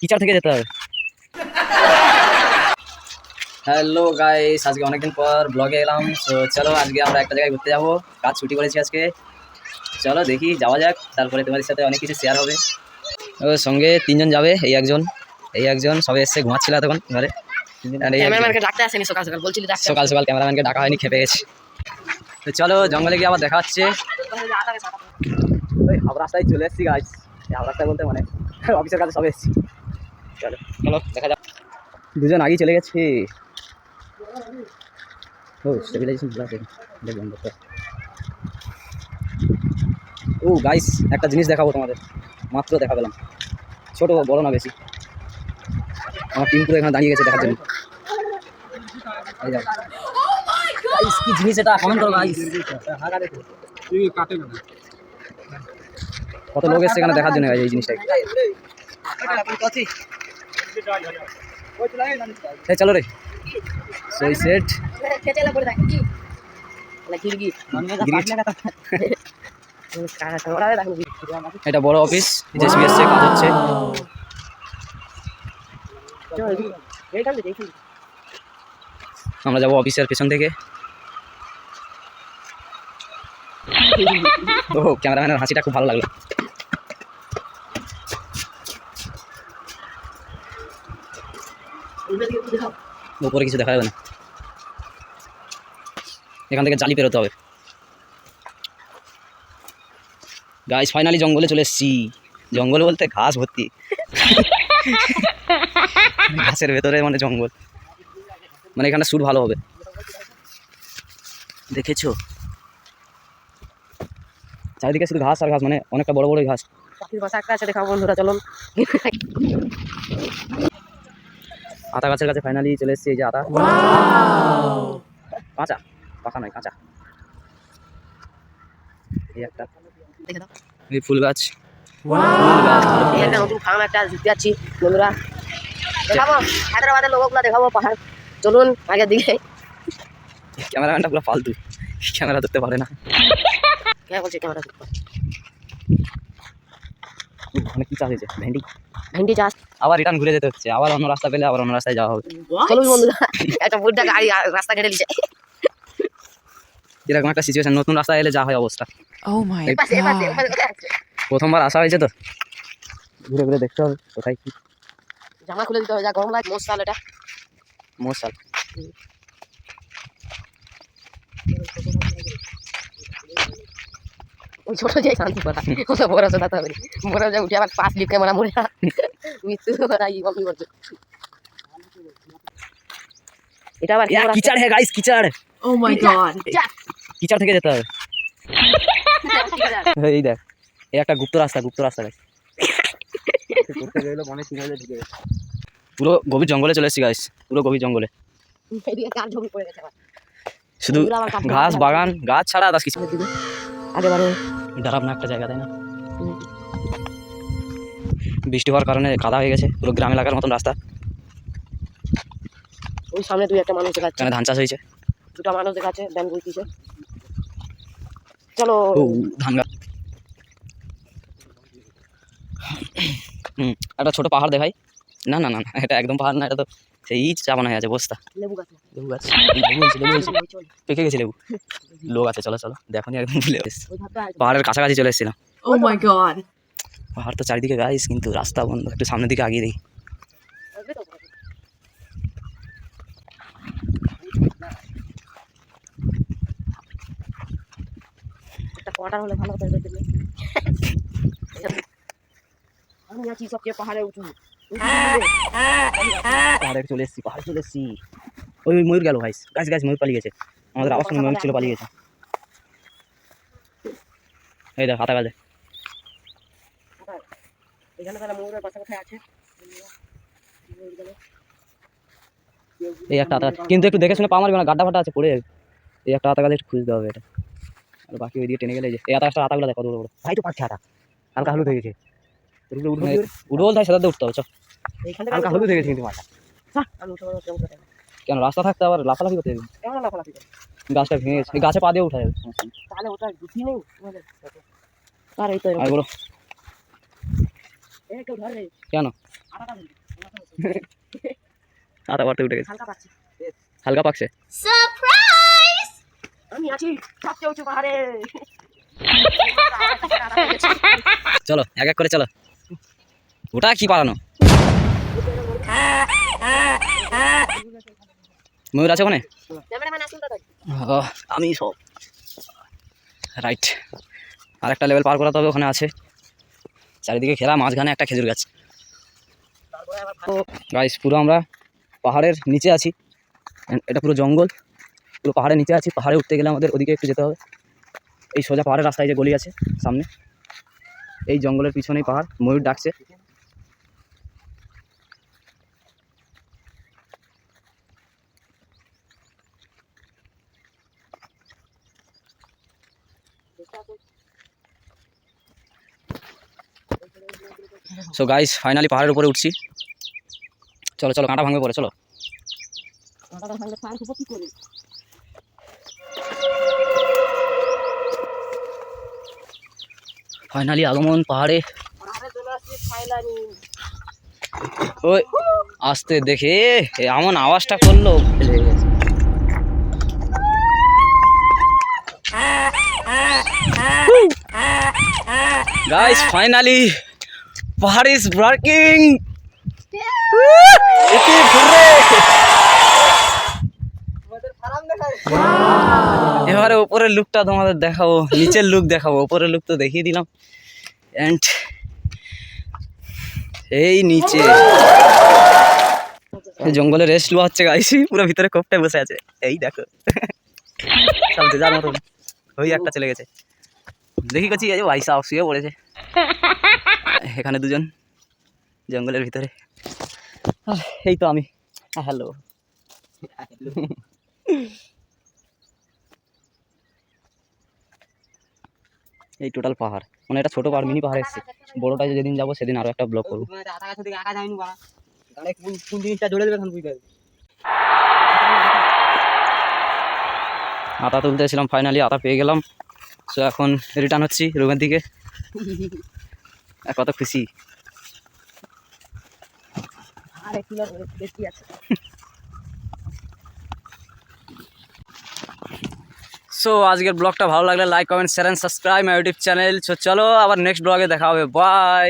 কিচার থেকে যেতে হবে। হ্যালো গাইস আজকে অনেকদিন পর ব্লগে এলাম। তো চলো আজকে আমরা একটা জায়গায় ঘুরতে যাব। কাজ ছুটি করেছি আজকে। চলো দেখি যাওয়া যাক। তারপরে তোমাদের সাথে অনেক কিছু শেয়ার হবে। ও সঙ্গে তিনজন যাবে এই একজন। এই একজন সবে এসে ঘুমাচ্ছিল তখন ঘরে। আর এই একজন- ক্যামেরাম্যানকে ডাকতে আসেনি সকাল সকাল বলছিলি ডাকতে। সকাল সকাল ক্যামেরাম্যানকে ডাকা হয়নি খেপে গেছে। তো চলো জঙ্গলে গিয়ে আবার দেখা হচ্ছে। ওই রাস্তায় চলে এসেছি গাছ রাস্তায় বলতে মানে অফিসের কাছে সবে এসেছি। চলো চলো দেখা যাক। দুজন আগেই চলে গেছে। ও স্টেবিলাইজেশন ভুল আছে দেখবেন করতে ও গাইস একটা জিনিস দেখাবো তোমাদের। মাত্র দেখা পেলাম। ছোটো বড় না বেশি। আমার টিম পুরো এখানে দাঁড়িয়ে গেছে দেখার জন্য। এই গাইস কি জিনিস এটা? কমেন্ট করো গাইস কত লোক এসছে এখানে দেখার জন্য এই জিনিসটা? চলো রে। সেই সেট এটা বড় অফিস জেসবি এসছে কাজ হচ্ছে। আমরা যাব অফিসের পেছন থেকে। ও ক্যামেরাম্যানের হাসিটা খুব ভালো লাগল। উপরে কিছু দেখা যাবে না। এখান থেকে জালি পেরোতে হবে। গাইস ফাইনালি জঙ্গলে চলে এসেছি। জঙ্গল বলতে ঘাস ভর্তি। ঘাসের ভেতরে মানে জঙ্গল। মানে এখানে সুর ভালো হবে। দেখেছ? চারিদিকে শুধু ঘাস আর ঘাস মানে অনেকটা বড় বড় ঘাস। পাখির বাসা একটা আছে দেখাও বন্ধুরা চলুন। আতা গাছের কাছে ফাইনালি চলে এসেছি এই যে আতা। কাঁচা পাকা নয় কাঁচা। এই একটা। এই ফুল গাছ। নতুন ফার্ম একটা ঘুরতে যাচ্ছি বন্ধুরা। দেখাবো হায়দ্রাবাদের লোকগুলো দেখাবো পাহাড়। চলুন আগের দিকে। ক্যামেরাম্যানটা পুরো ফালতু। ক্যামেরা ধরতে পারে না। কে বলছে ক্যামেরা ওখানে কি চাষ হয়েছে ভেন্ডি? ভেন্ডি চাষ। আবার রিটার্ন ঘুরে যেতে হচ্ছে আবার অন্য রাস্তা পেলে আবার অন্য রাস্তায় যাওয়া হবে চলুন বন্ধুরা একটা বুদ্ধা গাড়ি রাস্তা কেটে দিচ্ছে এরকম একটা সিচুয়েশন নতুন রাস্তায় এলে যা হয় অবস্থা। Oh. এপাশে কোথায় আছে? প্রথমবার আসা হয়েছে তো? ঘুরে ঘুরে দেখতে হবে কোথায় কি। জামা খুলে দিতে হবে যা গরম লাগে মশাল এটা। মশাল। ওই ছোট যে শান্তি করা ও তো বড় বড় উঠে আবার পাঁচ লিপকে মারা মরে মৃত্যু করা ই করছে। এটা আবার কিচার হ্যাঁ গাইস কিচার। ও মাই গড কিচার। থেকে যেতে হবে। এই দেখ এই একটা গুপ্ত রাস্তা গুপ্ত রাস্তা গাইস পুরো গভীর জঙ্গলে চলে এসেছি গাইস পুরো গভীর জঙ্গলে। শুধু ঘাস বাগান গাছ ছাড়া আদাস কিছু আগেবারে না একটা জায়গা তাই না? বৃষ্টি হওয়ার কারণে কাদা হয়ে গেছে পুরো গ্রাম এলাকার মতন রাস্তা। ওই সামনে দুই একটা মানুষ দেখাচ্ছে। ধান চাষ হয়েছে। দুটো মানুষ দেখাচ্ছে ব্যান বইতেছে চলো। ধান গাছ হুম একটা ছোট পাহাড় দেখাই। না না না না, এটা একদম পাহাড় না এটা তো সেই চাপানো হয়ে আছে বস্তা। লেবু গাছ লেবু গাছ। লেবু হয়েছে লেবু হয়েছে পেকে গেছে লেবু। লোক আছে চলো চলো দেখো নি একদম ভুলে। পাহাড়ের কাছাকাছি চলে এসেছিলাম। Oh my god. পাহাড় তো চারিদিকে গাইস কিন্তু রাস্তা বন্ধ। একটু সামনের দিকে আগিয়ে? একটা কোয়ার্টার হলে ভালো হতো আছি সবচেয়ে পাহাড়ে উঁচু। পাহাড়ে চলে এসেছি পাহাড়ে চলে এসেছি। ওই ওই ময়ূর গেল গাইস গাছ গাছ ময়ূর পালিয়ে গেছে। আমাদের আবার সঙ্গে ময়ূর ছিল পালিয়ে গেছে। এই দেখ হাতা গাছে এখানে তারা ময়ূরের বাসা কোথায় আছে। এই একটা গাছ কিন্তু একটু দেখে শুনে পা মারবে না গাড্ডা ফাটা আছে পড়ে যাবে। এই একটা হাতা গাছ একটু খুঁজতে হবে এটা। আর বাকি ওইদিকে টেনে গেলে এই যে এই হাতা গাছটা হাতাগুলো দেখো বড় বড়। ভাই তো পাচ্ছে হাতা। হালকা হলুদ হয়ে গেছে। উঠবল সেটাতে উঠতে হবে হালকা হলুদ হয়ে গেছে কিন্তু মাথা। কেন রাস্তা থাকতে আবার লাফালাফি করতে হবে? গাছটা ভেঙে গেছে। গাছে পা দিয়ে উঠা যাবে। তাহলে ওটা জুতি নেই? আর এই তো আর বড় এ কেউ ধর রে। কেন? আটা বাড়তে উঠে গেছে। হালকা পাকছে। আমি আছি সবচেয়ে উঁচু পাহাড়ে। চলো এক এক করে চলো। ওটা কি পালানো? ময়ূর আছে ওখানে? আমি সব। রাইট আর একটা লেভেল পার করাতে হবে, ওখানে আছে। চারিদিকে ঘেরা মাঝখানে একটা খেজুর গাছ। গাইস পুরো আমরা পাহাড়ের নিচে আছি। এটা পুরো জঙ্গল। পুরো পাহাড়ের নিচে আছি। পাহাড়ে উঠতে গেলে আমাদের ওদিকে একটু যেতে হবে। এই সোজা পাহাড়ের রাস্তায় যে গলি আছে, সামনে। এই জঙ্গলের পিছনেই পাহাড়। ময়ূর ডাকছে। সো গাইস ফাইনালি পাহাড়ের উপরে উঠছি। চলো চলো, কাঁটা ভাঙবে পরে, চলো। ফাইনালি আগমন পাহাড়ে। ওই, আসতে দেখে এমন আওয়াজটা করল। ফেলে গেছে। গাইস ফাইনালি পাহাড় ইজ ওয়ার্কিং এবারে উপরের লুকটা তোমাদের দেখাবো নিচের লুক দেখাবো উপরের লুক তো দেখিয়ে দিলাম। অ্যান্ড এই নিচে। জঙ্গলে রেস্ট লওয়া হচ্ছে গাইছি পুরো ভিতরে কোপটায় বসে আছে। এই দেখো। যে যার মতন। ওই একটা চলে গেছে। দেখি কাছি এই যে ভাই সাহ শুয়ে পড়েছে। এখানে দুজন জঙ্গলের ভিতরে। এই তো আমি। হ্যালো এই টোটাল পাহাড়। মানে এটা ছোট পাহাড় মিনি পাহাড় এসছে। বড়টা যেদিন যাব সেদিন আরও একটা ব্লগ করব। আতা তুলতে এসেছিলাম ফাইনালি আতা পেয়ে গেলাম। সো এখন রিটার্ন হচ্ছি রুমের দিকে। কত খুশি। সো আজকের ব্লগটা ভালো লাগলে like comment share and subscribe my YouTube channel so চলো আবার নেক্সট ব্লগে দেখা হবে। বাই